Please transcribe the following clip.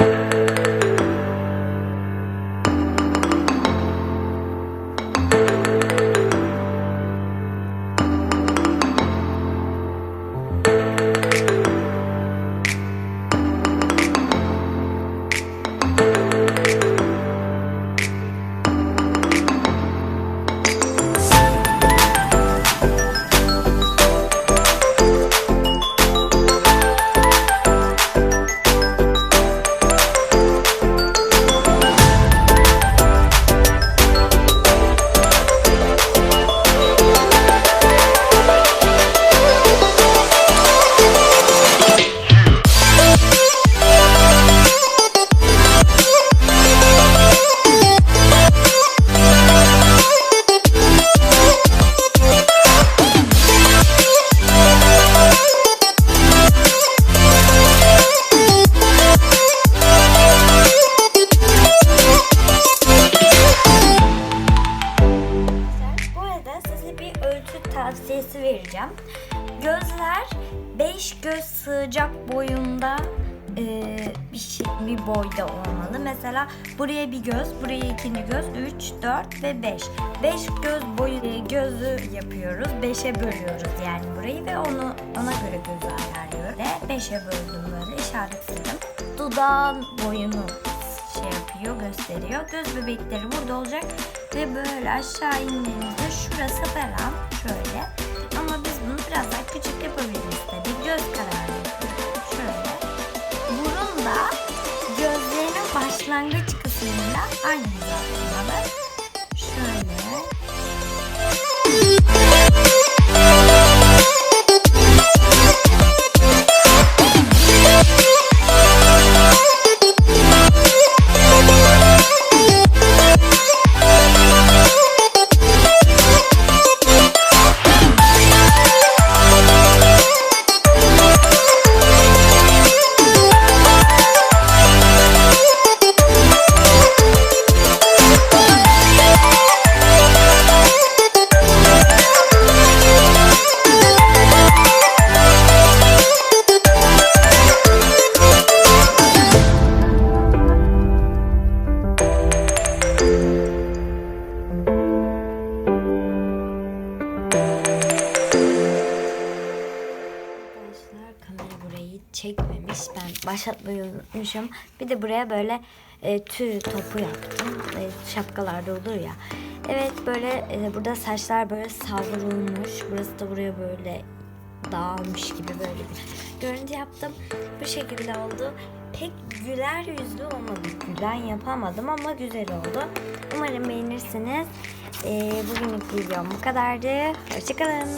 Bu tavsiyesi vereceğim. Gözler 5 göz sığacak boyunda e, bir şey, bir boyda olmalı. Mesela buraya bir göz, buraya ikinci göz, 3, 4 ve 5. 5 göz boyu e, gözü yapıyoruz. 5'e bölüyoruz yani burayı ve onu ona göre gözü ayarlıyorum. Ve 5'e böldüm böyle işaretledim. Dudağın boyunu şey yapıyor, gösteriyor. Göz bebekleri burada olacak ve böyle aşağı indiğimizde şurası falan şöyle. Ama biz bunu biraz daha küçük yapabiliriz istedik. Göz kararı. Şöyle. Burun da gözlerinin başlangıç kısmıyla aynı hizada. Çekmemiş. Ben başlatmayı unutmuşum. Bir de buraya böyle e, tüy topu yaptım. E, şapkalarda olur ya. Evet böyle e, burada saçlar böyle savrulmuş. Burası da buraya böyle dağılmış gibi böyle bir görüntü yaptım. Bu şekilde oldu. Pek güler yüzlü olmadı. Gülen yapamadım ama güzel oldu. Umarım beğenirsiniz. E, bugünlük videom bu kadardı. Hoşçakalın.